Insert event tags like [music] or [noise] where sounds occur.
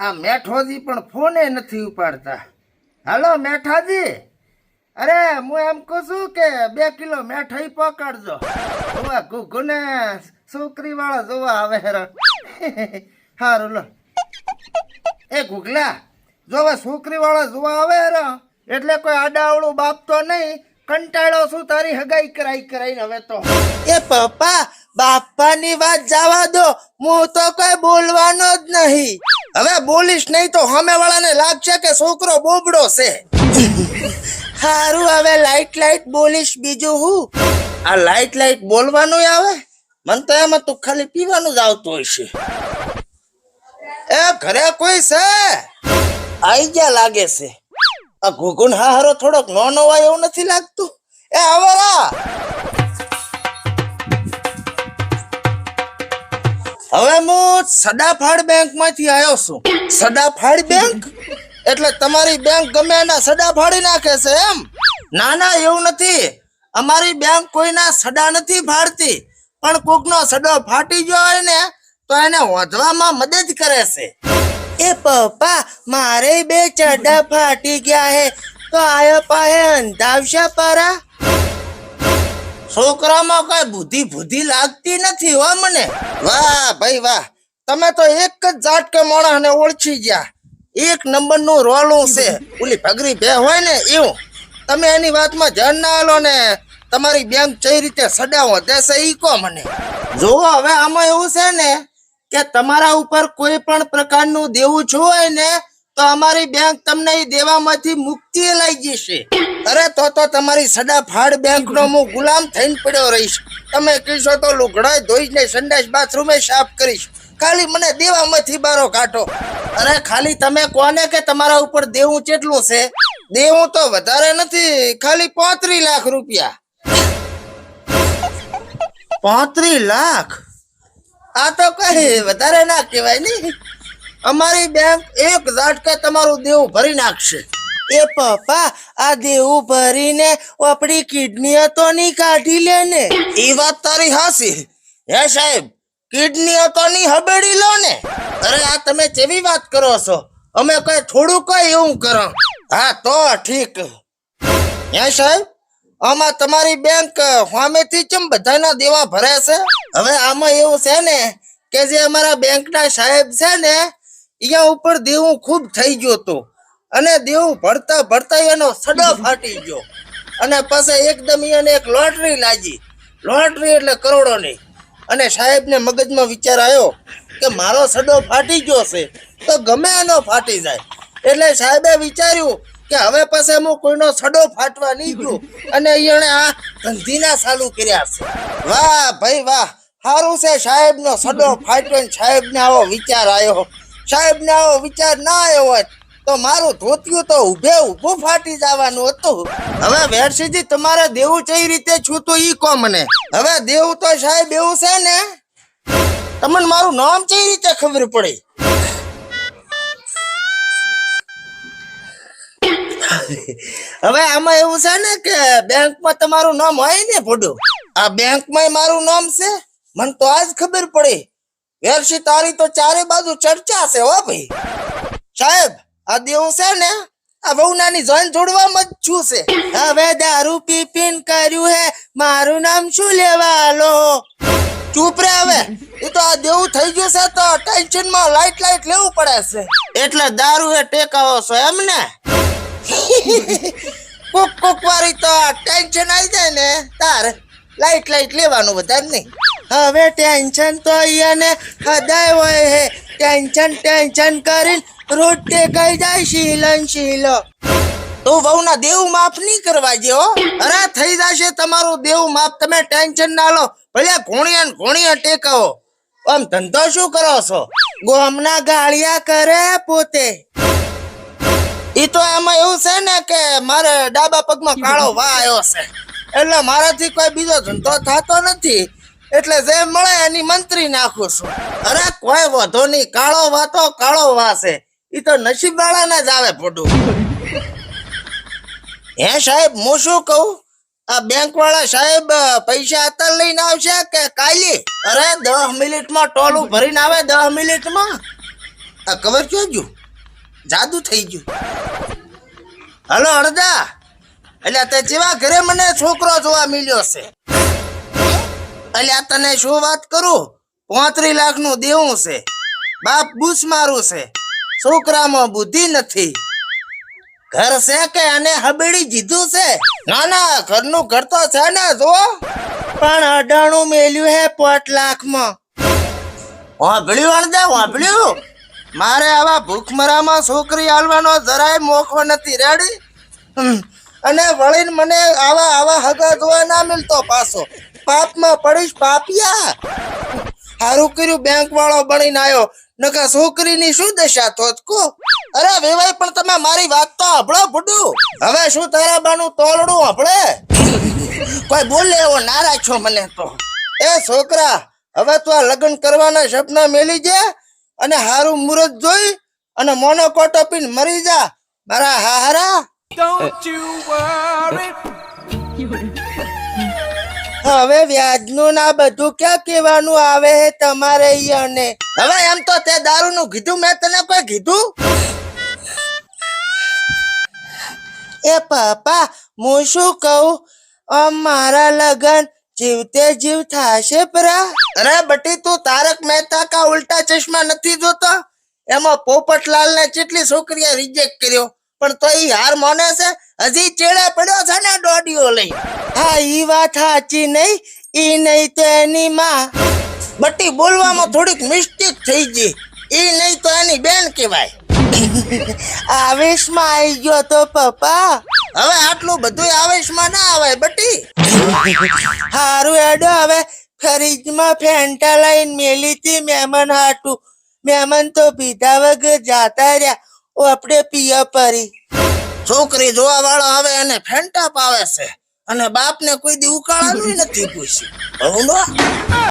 આ મેઠોજી પણ ફોને નથી ઉપાડતા. હાલો, મેઠાજી. અરે, હું એમ કહું છું કે બે કિલો મેઠાઈ પકડજો. જોવા ઘૂઘુને છોકરી વાળા જોવા આવે હેરા સારું [laughs] લો. એ ઘૂઘલા, જોવા છોકરી વાળા જોવા આવે હેરો એટલે કોઈ આડાવડું બાપતો નહીં. કંટાળો છું, તારી હગાઈ કરાઈ કરાઈને હવે તો. એ પપ્પા બાપાની વાત જવા દો, હું તો કઈ બોલવાનો જ નહીં. હવે બોલીશ નહીં તો હમે વાળાને લાગશે કે છોકરો બોબડો છે. હારું, હવે લાઈટ લાઈટ બોલીશ બીજું હું. આ લાઈટ લાઈટ બોલવાનું આવે? મને તો એમાં તું ખાલી પીવાનું જ આવતું હોય છે. એ ઘરે કોઈ છે? આઈ ગયા લાગે છે. આ ઘુઘુન હારો થોડોક નો હોય એવું નથી લાગતું? એ આવરા! હું બેંકમાંથી આવ્યો છું. સદાફાડ બેંક? એટલે તમારી બેંક ગમે એના સડા ફાડી નાખે છે એમ? ના ના એવું નથી. અમારી બેંક કોઈના સડા નથી ફાડતી. પણ કોકનો સડો ફાટી ગયો હોય ને, તો એને વધવામાં મદદ કરે છે. એ પપ્પા, મારે બે ચડા ફાટી ગયા હે, તો આયા પાહે અંધાવશે પરા? છોકરામાં કઈ બુદ્ધિ બુદ્ધિ લાગતી નથી હો મને વાહ ભાઈ વાહ. તમે તો એક જ ઝાટકે માણસને ઓળખી ગયા. એક નંબરનું રોલું છે. ઓલી ભગરી બે હોય ને એવું. તમે એની વાતમાં ધ્યાન ના આલો ને, તમારી બેંક કઈ રીતે સડાવો, દેશે ઈ કો મને. જોવો હવે આમાં એવું છે ને કે તમારા ઉપર કોઈ પણ પ્રકારનું દેવું છું હોય ને, તો અમારી બેંક તમને એ દેવામાંથી મુક્તિ લઈ જશે. અરે, તો તો તમારી સડા ફાડ બેંક નો હું ગુલામ થઈને પડ્યો રહીશ. તમે કહેશો તો લુગડાય ધોઈને સંડાસ બાથરૂમે સાફ કરીશ. ખાલી મને દેવામાંથી બારો કાઢો. અરે ખાલી તમે કોને કે તમારા ઉપર દેવું કેટલું છે? દેવું તો વધારે નથી ખાલી પોત્રી લાખ રૂપિયા. પોત્રી લાખ? આ તો કઈ વધારે ના કહેવાય ને. અમારી બેંક એક ઝાટકે તમારું દેવું ભરી નાખશે. એ પપ્પા આ દેવું ભરીને આપણી કિડની તો નહીં કાઢી લે ને. એ વાત તારી હાસી હે સાહેબ કિડની તો ની હબેડી લો ને. અરે આ તમે કેવી વાત કરો છો, અમે કઈ થોડું કઈ એવું કરો. હા, તો ઠીક. હે સાહેબ, આમાં તમારી બેંક સામેથી કેમ બધાના દેવા ભરે છે? હવે આમાં એવું છે ને કે જે અમારા બેંકના સાહેબ છે ને અહીંયા ઉપર દેવું ખૂબ થઈ ગયું હતું. અને દેવું ભરતા ભરતા એનો સડો ફાટી ગયો. અને પછી એકદમ એને એક લોટરી લાગી. લોટરી એટલે કરોડોની અને સાહેબને મગજમાં વિચાર આવ્યો કે મારો સડો ફાટી ગયો છે, તો ગમે એનો ફાટી જાય. એટલે સાહેબે વિચાર્યું કે હવે પાસે હું કોઈનો સડો ફાટવા નહીં ગયો અને એને આ ધંધીના ચાલુ કર્યા છે. વાહ ભાઈ વાહ, સારું છે સાહેબનો સડો ફાટ્યો સાહેબને આવો વિચાર આવ્યો. સાહેબને આવો વિચાર ના આવ્યો હોત તો મારું ધોતિયું તો ઉભે ઉભું ફાટી જવાનું હતું. હવે વેરસીજી તમારે દેવું કઈ રીતે છૂતું ઈ કહો મને. હવે દેવું તો સાહેબ એવું છે ને, તમને મારું નામ કઈ રીતે ખબર પડી? હવે આમાં એવું છે ને કે બેંકમાં તમારું નામ હોય ને ભોડું, આ બેંકમાં મારું નામ છે? મને તો આજ ખબર પડી. વેરસી તારી તો ચારે બાજુ ચર્ચા છે હો ભાઈ. સાહેબ આ દેવું છે ને, આ વહુનાની જોઈન જોડવામાં જ છું છે. હે, મારું નામ શું લેવા આલો ચૂપ રે હવે, એ તો આ દેવું થઈ ગયું છે તો ટેન્શનમાં લાઈટ લાઈટ લેવું પડે છે. એટલે દારૂ એ ટેકાવો છો એમ ને? કોક કોક વારી તો ટેન્શન આવી જાય ને, તાર, લાઈટ લાઈટ લેવાનું વધારે નહીં. હવે ટેન્શન તો અહીંયાને હદાય હોય હે. ટેન્શન ટેન્શન કરીને રોડ ટેકાઈ જાય શીલન શીલો. તો વહુના દેવ માફ નહીં કરવા જે હો. અરે થઈ જશે તમારું દેવ માફ. તમે ટેન્શન ના લો. ભલે ઘોણિયા ને ઘોણિયા ટેકાવો આમ ધંધો શું કરો છો? ગોમના ગાળિયા કરે પોતે. ઈ તો એમાં એવું છે ને કે મારે ડાબા પગમાં કાળો વા આવ્યો છે. એટલે મારાથી કોઈ બીજો ધંધો થતો નથી. એટલે જે મળે એની મંત્રી નાખું છું. અરે કોઈ વધો નહીં, કાળો વાતો કાળો વાસે. એ તો નસીબ વાળાને જ આવે ફોટું હે સાહેબ, હું શું કહું? આ બેંક વાળા સાહેબ પૈસા અત્યારે લઈને આવશે કે કાલી? અરે દસ મિનિટમાં ટોલું ભરીને આવે દસ મિનિટમાં? આ કવર ક્યાં ગયું? જાદુ થઈ ગયું. હલો અડદા એટલે તે જેવા ઘરે મને છોકરો જોવા મળ્યો છે. આ તને શું વાત કરું? પોત્રી લાખનું દેવું છે. બાપ બુસ મારું છે. છોકરામાં બુદ્ધિ નથી. ઘર છે કે અને હબેડી જીધું છે? ના ના ઘરનું ઘર તો છે ને જો પણ અડાણું મેલ્યું હે પોટ લાખમાં. વાંભળ્યું, અણદે, વાંભળ્યું. મારે આવા ભૂખમરામાં છોકરી આલવાનો જરાય મોખો નથી, રેડી? અને વળીને મને આવા આવા હગા જોવા ના મિલતો પાછો. પાપમાં પડીશ પાપિયા. હારું કર્યું બેંક વાળો બનીને આવ્યો નકા છોકરીની શું દશા થોત કો અરે વેવાય, પણ તમે મારી વાત તો હભળો ભૂડું. હવે શું તારા બાનું તોલડું હભળે કોઈ બોલે એવો નારાજ છો મને તો. એ છોકરા, હવે તો આ લગ્ન કરવાના સપના મેલી જે અને હારું મુહૂર્ત જોઈ અને મોનો કોટો પીને મરી જા. મારા હારા Don't you worry. હવે વ્યાજનું ના બધું ક્યાં કહેવાનું આવે હે તમારે અને? હવે એમ તો તે દારૂ નું કીધું, મેં તને કોઈ કીધું? એ પાપા હું શું કહું? આમ મારા લગન જીવતે જીવ થાશે પરા. અરે બટી, તું તારક મહેતા કા ઉલ્ટા ચશ્મા નથી જોતો? એમાં પોપટલાલ ને કેટલી છોકરીએ રિજેક્ટ કર્યો? પણ તો એ હાર માને છે. હજી ચેડે પડ્યો છે ને દોડીઓ લઈ. હા, ઈ વાત સાચી નહીં ઈ નહીં તો એની માં બટી બોલવામાં થોડીક મિસ્ટેક થઈ ગઈ. ઈ નહીં તો એની બેન કહેવાય. [laughs] આવેશમાં આવી ગયો તો પપ્પા. હવે આટલું બધું આવેશમાં ના આવે બટી. [laughs] હારું એડો હવે. ફ્રીજમાં ફેન્ટા લઈને મેલી હતી મહેમાન હાટું. મહેમાન તો પીધા વગર જાતા રહ્યા. ઓ આપણે પિયા પારી. છોકરી જોવા વાળો આવે અને ફેંટા પાવે છે. અને બાપને કોઈ દી ઉકાળાનું નથી પૂછ્યું.